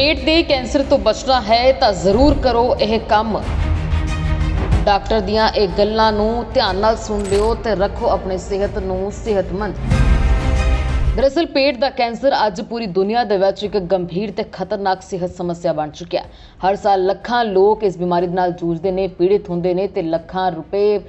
ਪੇਟ ਦੇ ਕੈਂਸਰ ਤੋਂ ਬਚਣਾ ਹੈ ਤਾਂ ਜ਼ਰੂਰ ਕਰੋ ਇਹ ਕੰਮ। ਡਾਕਟਰ ਦੀਆਂ ਇਹ ਗੱਲਾਂ ਨੂੰ ਧਿਆਨ ਨਾਲ ਸੁਣ ਲਿਓ ਤੇ ਰੱਖੋ ਆਪਣੀ ਸਿਹਤ ਨੂੰ ਸਿਹਤਮੰਦ। ਦਰਅਸਲ ਪੇਟ ਦਾ ਕੈਂਸਰ ਅੱਜ ਪੂਰੀ ਦੁਨੀਆ ਦੇ ਵਿੱਚ ਇੱਕ ਗੰਭੀਰ ਤੇ ਖਤਰਨਾਕ ਸਿਹਤ ਸਮੱਸਿਆ ਬਣ ਚੁੱਕਿਆ ਹਰ ਸਾਲ ਲੱਖਾਂ ਲੋਕ ਇਸ ਬਿਮਾਰੀ ਦੇ ਨਾਲ ਜੂਝਦੇ ਨੇ, ਪੀੜਿਤ ਹੁੰਦੇ ਨੇ ਤੇ ਲੱਖਾਂ ਰੁਪਏ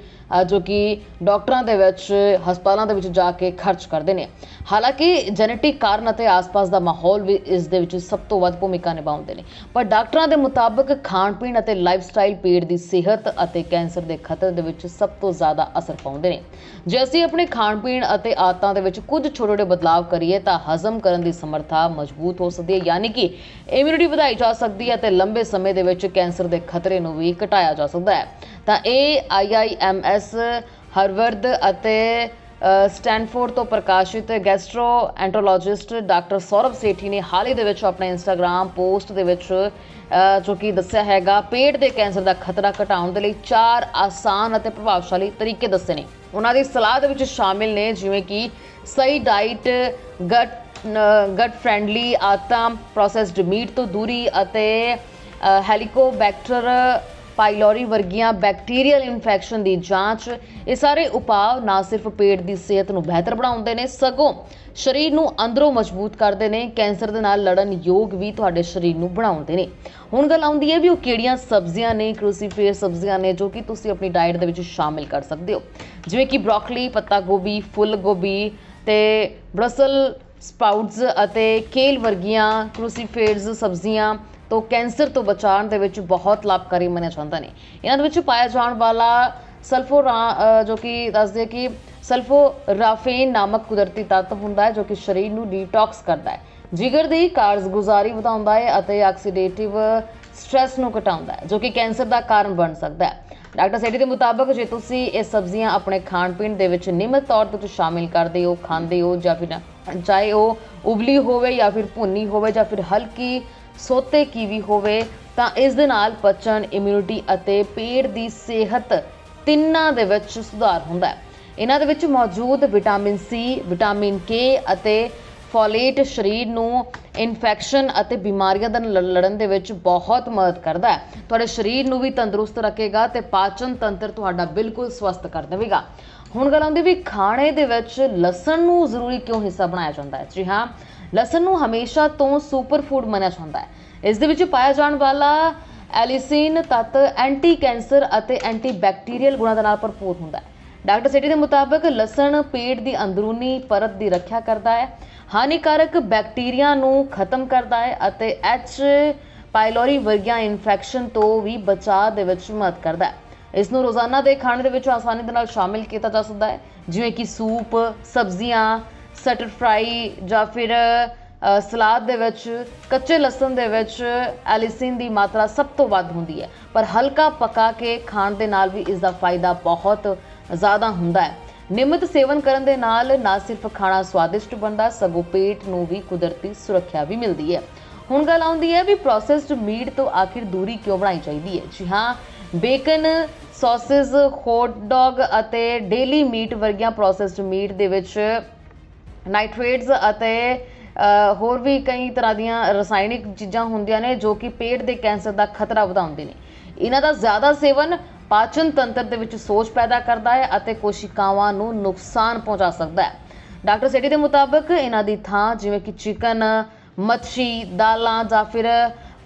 ਜੋ ਕਿ ਡਾਕਟਰਾਂ ਦੇ ਵਿੱਚ, ਹਸਪਤਾਲਾਂ ਦੇ ਵਿੱਚ ਜਾ ਕੇ ਖਰਚ ਕਰਦੇ ਨੇ। ਹਾਲਾਂਕਿ ਜੈਨੇਟਿਕ ਕਾਰਨ ਅਤੇ ਆਸ-ਪਾਸ ਦਾ ਮਾਹੌਲ ਵੀ ਇਸ ਦੇ ਵਿੱਚ ਸਭ ਤੋਂ ਵੱਧ ਭੂਮਿਕਾ ਨਿਭਾਉਂਦੇ ਨੇ। ਪਰ ਡਾਕਟਰਾਂ ਦੇ ਮੁਤਾਬਕ ਖਾਣ ਪੀਣ ਅਤੇ ਲਾਈਫਸਟਾਈਲ ਪੇਟ ਦੀ ਸਿਹਤ ਅਤੇ ਕੈਂਸਰ ਦੇ ਖਤਰੇ ਦੇ ਵਿੱਚ ਸਭ ਤੋਂ ਜ਼ਿਆਦਾ ਅਸਰ ਪਾਉਂਦੇ ਨੇ। ਜੇ ਅਸੀਂ ਆਪਣੇ ਖਾਣ ਪੀਣ ਅਤੇ ਆਦਤਾਂ ਦੇ ਵਿੱਚ ਕੁਝ ਛੋਟੇ-ਛੋਟੇ ਬਦਲਾਅ ਕਰੀਏ ਤਾਂ ਹਜ਼ਮ ਕਰਨ ਦੀ ਸਮਰੱਥਾ ਮਜ਼ਬੂਤ ਹੋ ਸਕਦੀ ਹੈ। ਯਾਨੀ ਕਿ ਇਮਿਊਨਿਟੀ ਵਧਾਈ ਜਾ ਸਕਦੀ ਹੈ ਤੇ ਲੰਬੇ ਸਮੇਂ ਦੇ ਵਿੱਚ ਕੈਂਸਰ ਦੇ ਖਤਰੇ ਨੂੰ ਵੀ ਘਟਾਇਆ ਜਾ ਸਕਦਾ ਹੈ। ਤਾਂ ਇਹ ਆਈਆਈਐਮਐਸ ਹਾਰਵਰਡ ਅਤੇ ਸਟੈਨਫੋਰਡ ਤੋਂ ਪ੍ਰਕਾਸ਼ਿਤ gastroenterologist doctor Saurav Sethi ਨੇ ਹਾਲ ਹੀ ਦੇ ਵਿੱਚ ਆਪਣੇ ਇੰਸਟਾਗ੍ਰam ਪੋਸਟ ਦੇ ਵਿੱਚ ਜੋ ਕਿ ਦੱਸਿਆ ਹੈਗਾ, ਪੇਟ ਦੇ ਕੈਂਸਰ ਦਾ ਖਤਰਾ ਘਟਾਉਣ ਦੇ ਲਈ ਚਾਰ ਆਸਾਨ ਅਤੇ ਪ੍ਰਭਾਵਸ਼ਾਲੀ ਤਰੀਕੇ ਦੱਸੇ ਨੇ। ਉਹਨਾਂ ਦੀ ਸਲਾਹ ਦੇ ਵਿੱਚ ਸ਼ਾਮਿਲ ਨੇ, ਜਿਵੇਂ ਕਿ ਸਹੀ ਡਾਈਟ ਗਟ ਗਟ ਫ੍ਰੈਂਡਲੀ ਆਦਤਾਂ ਪ੍ਰੋਸੈਸਡ ਮੀਟ ਤੋਂ ਦੂਰੀ ਅਤੇ ਹੈਲੀਕੋਬੈਕਟਰ ਪਾਈਲੋਰੀ ਵਰਗੀਆਂ ਬੈਕਟੀਰੀਅਲ ਇਨਫੈਕਸ਼ਨ ਦੀ ਜਾਂਚ। ਇਹ ਸਾਰੇ ਉਪਾਅ ਨਾ ਸਿਰਫ ਪੇਟ ਦੀ ਸਿਹਤ ਨੂੰ ਬਿਹਤਰ ਬਣਾਉਂਦੇ ਨੇ, ਸਗੋਂ ਸਰੀਰ ਨੂੰ ਅੰਦਰੋਂ ਮਜ਼ਬੂਤ ਕਰਦੇ ਨੇ। ਕੈਂਸਰ ਦੇ ਨਾਲ ਲੜਨ ਯੋਗ ਵੀ ਤੁਹਾਡੇ ਸਰੀਰ ਨੂੰ ਬਣਾਉਂਦੇ ਨੇ। ਹੁਣ ਗੱਲ ਆਉਂਦੀ ਹੈ ਵੀ ਉਹ ਕਿਹੜੀਆਂ ਸਬਜ਼ੀਆਂ ਨੇ ਕ੍ਰੂਸੀਫੇਰ ਸਬਜ਼ੀਆਂ ਨੇ, ਜੋ ਕਿ ਤੁਸੀਂ ਆਪਣੀ ਡਾਈਟ ਦੇ ਵਿੱਚ ਸ਼ਾਮਿਲ ਕਰ ਸਕਦੇ ਹੋ। ਜਿਵੇਂ ਕਿ ਬ੍ਰੋਕਲੀ, ਪੱਤਾ ਗੋਭੀ, ਫੁੱਲ ਗੋਭੀ ਤੇ ਬ੍ਰਸਲ ਸਪਾਊਟਸ ਅਤੇ ਕੇਲ ਵਰਗੀਆਂ ਕ੍ਰੂਸੀਫੇਰਸ ਸਬਜ਼ੀਆਂ ਤੋਂ ਕੈਂਸਰ ਤੋਂ ਬਚਾਉਣ ਦੇ ਵਿੱਚ ਬਹੁਤ ਲਾਭਕਾਰੀ ਮੰਨਿਆ ਜਾਂਦਾ ਨੇ। ਇਹਨਾਂ ਦੇ ਵਿੱਚ ਪਾਇਆ ਜਾਣ ਵਾਲਾ ਸਲਫੋਰਾ ਜੋ ਕਿ ਦੱਸਦੇ ਕਿ ਸਲਫੋਰਾਫੇਨ ਨਾਮਕ ਕੁਦਰਤੀ ਤੱਤ ਹੁੰਦਾ ਹੈ ਜੋ ਕਿ ਸਰੀਰ ਨੂੰ ਡੀਟੌਕਸ ਕਰਦਾ ਹੈ। ਜਿਗਰ ਦੀ ਕਾਰਜਗੁਜ਼ਾਰੀ ਵਧਾਉਂਦਾ ਹੈ ਅਤੇ ਆਕਸੀਡੇਟਿਵ ਸਟ੍ਰੈਸ ਨੂੰ ਘਟਾਉਂਦਾ ਹੈ, ਜੋ ਕਿ ਕੈਂਸਰ ਦਾ ਕਾਰਨ ਬਣ ਸਕਦਾ ਹੈ। ਡਾਕਟਰ ਸੇਠੀ ਦੇ ਮੁਤਾਬਕ, ਜੇ ਤੁਸੀਂ ਇਹ ਸਬਜ਼ੀਆਂ ਆਪਣੇ ਖਾਣ ਪੀਣ ਦੇ ਵਿੱਚ ਨਿਯਮਿਤ ਤੌਰ ਤੇ ਸ਼ਾਮਿਲ ਕਰਦੇ ਹੋ, ਖਾਂਦੇ ਹੋ ਜਾਂ ਫਿਰ ਚਾਹੇ ਉਹ ਉਬਲੀ ਹੋਵੇ ਜਾਂ ਫਿਰ ਭੁੰਨੀ ਹੋਵੇ ਜਾਂ ਫਿਰ ਹਲਕੀ ਸੋਤੇ ਕੀਵੀ ਹੋਵੇ, ਤਾਂ ਇਸ ਦੇ ਨਾਲ ਪਚਨ ਇਮਿਊਨਿਟੀ ਅਤੇ ਪੇਟ ਦੀ ਸਿਹਤ ਤਿੰਨਾਂ ਦੇ ਵਿੱਚ ਸੁਧਾਰ ਹੁੰਦਾ ਹੈ। ਇਹਨਾਂ ਦੇ ਵਿੱਚ ਮੌਜੂਦ ਵਿਟਾਮਿਨ ਸੀ ਵਿਟਾਮਿਨ ਕੇ ਅਤੇ ਫੋਲੇਟ ਸਰੀਰ ਨੂੰ ਇਨਫੈਕਸ਼ਨ ਅਤੇ ਬਿਮਾਰੀਆਂ ਦਾ ਨਾਲ ਲੜਨ ਦੇ ਵਿੱਚ ਬਹੁਤ ਮਦਦ ਕਰਦਾ ਹੈ। ਤੁਹਾਡੇ ਸਰੀਰ ਨੂੰ ਵੀ ਤੰਦਰੁਸਤ ਰੱਖੇਗਾ ਤੇ ਪਾਚਨ ਤੰਤਰ ਤੁਹਾਡਾ ਬਿਲਕੁਲ ਸਵਸਥ ਕਰ ਦੇਵੇਗਾ। ਹੁਣ ਗੱਲ ਆਉਂਦੀ ਵੀ ਖਾਣੇ ਦੇ ਵਿੱਚ ਲਸਣ ਨੂੰ ਜ਼ਰੂਰੀ ਕਿਉਂ ਹਿੱਸਾ ਬਣਾਇਆ ਜਾਂਦਾ ਹੈ? ਜੀ ਹਾਂ, ਲਸਣ ਨੂੰ ਹਮੇਸ਼ਾ ਤੋਂ ਸੁਪਰ ਫੂਡ ਮੰਨਿਆ ਜਾਂਦਾ ਹੈ। ਇਸ ਦੇ ਵਿੱਚ ਪਾਇਆ ਜਾਣ ਵਾਲਾ ਐਲਿਸਿਨ, ਤੱਤ ਐਂਟੀ ਕੈਂਸਰ ਅਤੇ ਐਂਟੀ ਬੈਕਟੀਰੀਅਲ ਗੁਣਾਂ ਦੇ ਨਾਲ ਭਰਪੂਰ ਹੁੰਦਾ ਹੈ। ਡਾਕਟਰ ਸੇਟੀ ਦੇ ਮੁਤਾਬਕ ਲਸਣ ਪੇਟ ਦੀ ਅੰਦਰੂਨੀ ਪਰਤ ਦੀ ਰੱਖਿਆ ਕਰਦਾ ਹੈ, ਹਾਨੀਕਾਰਕ ਬੈਕਟੀਰੀਆ ਨੂੰ ਖਤਮ ਕਰਦਾ ਹੈ ਅਤੇ ਐਚ ਪਾਇਲੋਰੀ ਵਰਗੀਆਂ ਇਨਫੈਕਸ਼ਨ ਤੋਂ ਵੀ ਬਚਾਅ ਦੇ ਵਿੱਚ ਮਦਦ ਕਰਦਾ ਹੈ। ਇਸ ਨੂੰ ਰੋਜ਼ਾਨਾ ਦੇ ਖਾਣੇ ਦੇ ਵਿੱਚ ਆਸਾਨੀ ਦੇ ਨਾਲ ਸ਼ਾਮਿਲ ਕੀਤਾ ਜਾ ਸਕਦਾ ਹੈ, ਜਿਵੇਂ ਕਿ ਸੂਪ, ਸਬਜ਼ੀਆਂ, ਸਟਰ ਫਰਾਈ ਜਾਂ ਫਿਰ ਸਲਾਦ ਦੇ ਵਿੱਚ, ਕੱਚੇ ਲਸਣ ਦੇ ਵਿੱਚ ਐਲਿਸਿਨ ਦੀ ਮਾਤਰਾ ਸਭ ਤੋਂ ਵੱਧ ਹੁੰਦੀ ਹੈ। ਪਰ ਹਲਕਾ ਪਕਾ ਕੇ ਖਾਣ ਦੇ ਨਾਲ ਵੀ ਇਸ ਦਾ ਫਾਇਦਾ ਬਹੁਤ ਜ਼ਿਆਦਾ ਹੁੰਦਾ ਹੈ। ਨਿਯਮਿਤ ਸੇਵਨ ਕਰਨ ਦੇ ਨਾਲ ਨਾ ਸਿਰਫ ਖਾਣਾ ਸਵਾਦਿਸ਼ਟ ਬਣਦਾ, ਸਗੋਂ ਪੇਟ ਨੂੰ ਵੀ ਕੁਦਰਤੀ ਸੁਰੱਖਿਆ ਵੀ ਮਿਲਦੀ ਹੈ। ਹੁਣ ਗੱਲ ਆਉਂਦੀ ਹੈ ਵੀ ਪ੍ਰੋਸੈਸਡ ਮੀਟ ਤੋਂ ਆਖਿਰ ਦੂਰੀ ਕਿਉਂ ਬਣਾਈ ਚਾਹੀਦੀ ਹੈ? ਜੀ ਹਾਂ ਬੇਕਨ ਸੌਸੇਸ ਹੌਟ ਡੌਗ ਅਤੇ ਡੇਲੀ ਮੀਟ ਵਰਗੀਆਂ ਪ੍ਰੋਸੈਸਡ ਮੀਟ ਦੇ ਵਿੱਚ ਨਾਈਟ੍ਰੇਟਸ ਅਤੇ ਹੋਰ ਵੀ ਕਈ ਤਰ੍ਹਾਂ ਦੀਆਂ ਰਸਾਇਣਿਕ ਚੀਜ਼ਾਂ ਹੁੰਦੀਆਂ ਨੇ ਜੋ ਕਿ ਪੇਟ ਦੇ ਕੈਂਸਰ ਦਾ ਖਤਰਾ ਵਧਾਉਂਦੇ ਨੇ। ਇਹਨਾਂ ਦਾ ਜ਼ਿਆਦਾ ਸੇਵਨ ਪਾਚਨ ਤੰਤਰ ਦੇ ਵਿੱਚ ਸੋਜ ਪੈਦਾ ਕਰਦਾ ਹੈ ਅਤੇ ਕੋਸ਼ਿਕਾਵਾਂ ਨੂੰ ਨੁਕਸਾਨ ਪਹੁੰਚਾ ਸਕਦਾ ਹੈ। ਡਾਕਟਰ ਸੇਠੀ ਦੇ ਮੁਤਾਬਕ ਇਹਨਾਂ ਦੀ ਥਾਂ ਜਿਵੇਂ ਕਿ ਚਿਕਨ, ਮੱਛੀ, ਦਾਲਾਂ ਜਾਂ ਫਿਰ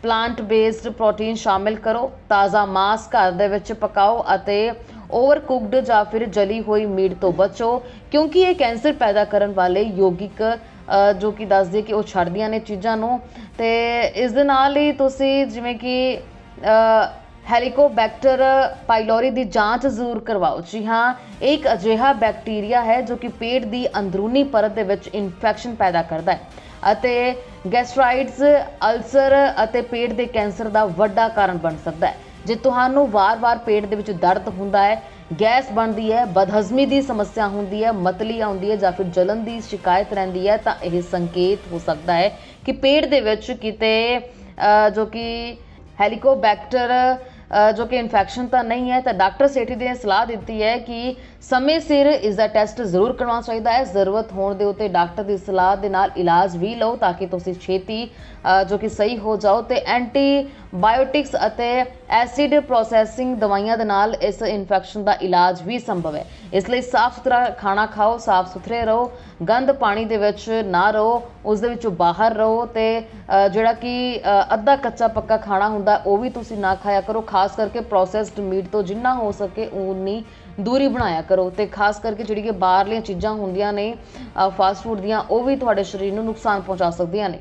ਪਲਾਂਟ ਬੇਸਡ ਪ੍ਰੋਟੀਨ ਸ਼ਾਮਿਲ ਕਰੋ। ਤਾਜ਼ਾ ਮਾਸ ਘਰ ਦੇ ਵਿੱਚ ਪਕਾਓ ਅਤੇ ਓਵਰ ਕੁਕਡ ਜਾਂ ਫਿਰ ਜਲੀ ਹੋਈ ਮੀਟ ਤੋਂ ਬਚੋ, ਕਿਉਂਕਿ ਇਹ ਕੈਂਸਰ ਪੈਦਾ ਕਰਨ ਵਾਲੇ ਯੋਗਿਕ ਜੋ ਕਿ ਦੱਸਦੇ ਕਿ ਉਹ ਛੱਡਦੀਆਂ ਨੇ ਚੀਜ਼ਾਂ ਨੂੰ। ਤੇ ਇਸ ਦੇ ਨਾਲ ਹੀ ਤੁਸੀਂ ਜਿਵੇਂ ਕਿ ਹੈਲੀਕੋਬੈਕਟਰ ਪਾਈਲੋਰੀ ਦੀ ਜਾਂਚ ਜ਼ਰੂਰ ਕਰਵਾਓ। ਜੀ ਹਾਂ, ਇਹ ਇੱਕ ਅਜਿਹਾ ਬੈਕਟੀਰੀਆ ਹੈ ਜੋ ਕਿ ਪੇਟ ਦੀ ਅੰਦਰੂਨੀ ਪਰਤ ਦੇ ਵਿੱਚ ਇਨਫੈਕਸ਼ਨ ਪੈਦਾ ਕਰਦਾ ਹੈ ਅਤੇ ਗੈਸਟਰਾਈਟਸ ਅਲਸਰ ਅਤੇ ਪੇਟ ਦੇ ਕੈਂਸਰ ਦਾ ਵੱਡਾ ਕਾਰਨ ਬਣ ਸਕਦਾ ਹੈ। ਜੇ ਤੁਹਾਨੂੰ ਵਾਰ-ਵਾਰ ਪੇਟ ਦੇ ਵਿੱਚ ਦਰਦ ਹੁੰਦਾ ਹੈ, ਗੈਸ ਬਣਦੀ ਹੈ, ਬਦਹਜ਼ਮੀ ਦੀ ਸਮੱਸਿਆ ਹੁੰਦੀ ਹੈ, ਮਤਲੀ ਆਉਂਦੀ ਹੈ ਜਾਂ ਫਿਰ ਜਲਨ ਦੀ ਸ਼ਿਕਾਇਤ ਰਹਿੰਦੀ ਹੈ, ਤਾਂ ਇਹ ਸੰਕੇਤ ਹੋ ਸਕਦਾ ਹੈ ਕਿ ਪੇਟ ਦੇ ਵਿੱਚ ਕਿਤੇ ਜੋ ਕਿ ਹੈਲੀਕੋਬੈਕਟਰ ਜੋ ਕਿ ਇਨਫੈਕਸ਼ਨ ਤਾਂ ਨਹੀਂ ਹੈ, ਤਾਂ ਡਾਕਟਰ ਸੇਠੀ ਨੇ ਸਲਾਹ ਦਿੱਤੀ ਹੈ ਕਿ ਸਮੇਂ ਸਿਰ ਇਸ ਦਾ ਟੈਸਟ ਜ਼ਰੂਰ ਕਰਵਾਉਣਾ ਚਾਹੀਦਾ ਹੈ। ਜ਼ਰੂਰਤ ਹੋਣ ਦੇ ਉੱਤੇ ਡਾਕਟਰ ਦੀ ਸਲਾਹ ਦੇ ਨਾਲ ਇਲਾਜ ਵੀ ਲਓ ਤਾਂ ਕਿ ਤੁਸੀਂ ਛੇਤੀ ਜੋ ਕਿ ਸਹੀ ਹੋ ਜਾਓ ਤੇ ਐਂਟੀ ਬਾਇਓਟਿਕਸ ਅਤੇ ਐਸਿਡ ਪ੍ਰੋਸੈਸਿੰਗ ਦਵਾਈਆਂ ਦੇ ਨਾਲ ਇਸ ਇਨਫੈਕਸ਼ਨ ਦਾ ਇਲਾਜ ਵੀ ਸੰਭਵ ਹੈ। ਇਸ ਲਈ ਸਾਫ਼ ਸੁਥਰਾ ਖਾਣਾ ਖਾਓ ਸਾਫ਼ ਸੁਥਰੇ ਰਹੋ, ਗੰਦ ਪਾਣੀ ਦੇ ਵਿੱਚ ਨਾ ਰਹੋ, ਉਸ ਦੇ ਵਿੱਚੋਂ ਬਾਹਰ ਰਹੋ ਤੇ ਜਿਹੜਾ ਕਿ ਅੱਧਾ ਕੱਚਾ ਪੱਕਾ ਖਾਣਾ ਹੁੰਦਾ ਉਹ ਵੀ ਤੁਸੀਂ ਨਾ ਖਾਇਆ ਕਰੋ। ਖਾਸ ਕਰਕੇ ਪ੍ਰੋਸੈਸਡ ਮੀਟ ਤੋਂ ਜਿੰਨਾ ਹੋ ਸਕੇ ਉਨੀ ਦੂਰੀ ਬਣਾਇਆ ਕਰੋ ਤੇ ਖਾਸ ਕਰਕੇ ਜਿਹੜੀ ਕਿ ਬਾਹਰਲੀਆਂ ਚੀਜ਼ਾਂ ਹੁੰਦੀਆਂ ਨੇ ਫਾਸਟ ਫੂਡ ਦੀਆਂ, ਉਹ ਵੀ ਤੁਹਾਡੇ ਸਰੀਰ ਨੂੰ ਨੁਕਸਾਨ ਪਹੁੰਚਾ ਸਕਦੀਆਂ ਨੇ।